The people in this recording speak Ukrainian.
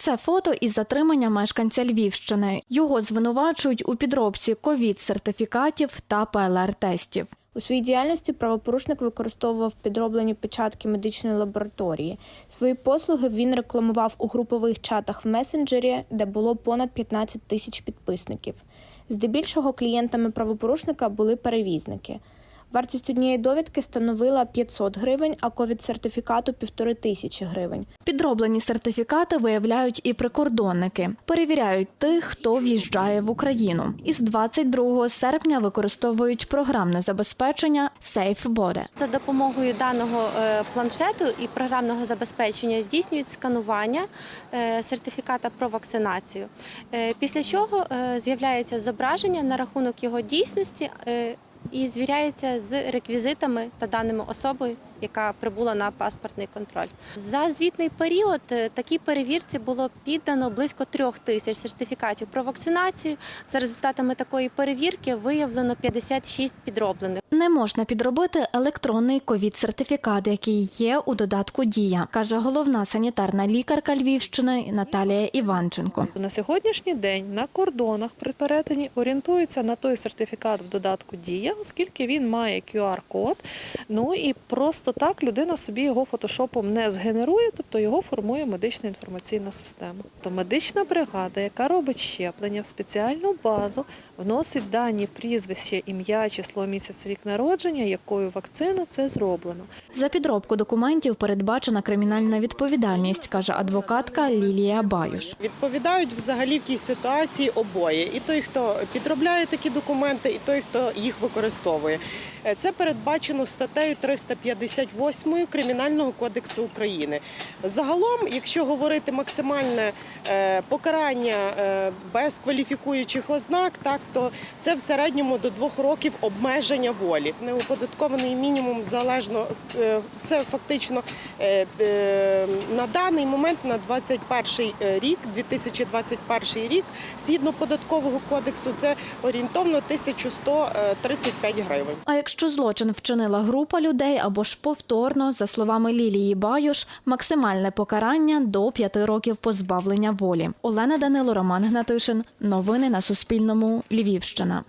Це фото із затримання мешканця Львівщини. Його звинувачують у підробці ковід-сертифікатів та ПЛР-тестів. У своїй діяльності правопорушник використовував підроблені печатки медичної лабораторії. Свої послуги він рекламував у групових чатах в месенджері, де було понад 15 тисяч підписників. Здебільшого клієнтами правопорушника були перевізники. Вартість однієї довідки становила 500 гривень, а ковід-сертифікату – півтори тисячі гривень. Підроблені сертифікати виявляють і прикордонники. Перевіряють тих, хто в'їжджає в Україну. Із 22 серпня використовують програмне забезпечення SafeBode. За допомогою даного е, планшету і програмного забезпечення здійснюють сканування е, сертифіката про вакцинацію. Е, Після чого з'являється зображення на рахунок його дійсності і звіряється з реквізитами та даними особи, яка прибула на паспортний контроль. За звітний період е, такій перевірці було піддано близько трьох тисяч сертифікатів про вакцинацію. За результатами такої перевірки виявлено 56 підроблених. Не можна підробити електронний ковід-сертифікат, який є у додатку Дія, каже головна санітарна лікарка Львівщини Наталія Іванченко. На сьогоднішній день на кордонах при перетині орієнтуються на той сертифікат в додатку Дія, оскільки він має QR-код. Ну і просто так людина собі його фотошопом не згенерує, тобто його формує медична інформаційна система. То медична бригада, яка робить щеплення в спеціальну базу, вносить дані прізвище, ім'я, число місяць, рік народження, якою вакцину це зроблено. За підробку документів передбачена кримінальна відповідальність, каже адвокатка Лілія Баюш. Відповідають взагалі в тій ситуації обоє. І той, хто підробляє такі документи, і той, хто їх використовує. Е, Це передбачено статтею 358 Кримінального кодексу України. Загалом, якщо говорити максимальне е, покарання е, без кваліфікуючих ознак, так то це в середньому до двох років обмеження волі. Неоподаткований мінімум залежно е, це фактично на даний момент на 21 рік, 2021 рік, згідно податкового кодексу, це орієнтовно 1135 гривень. А якщо злочин вчинила група людей або ж повторно, за словами Лілії Баюш, максимальне покарання до п'яти років позбавлення волі. Олена Данило, Роман Гнатишин. Новини на Суспільному. Львівщина.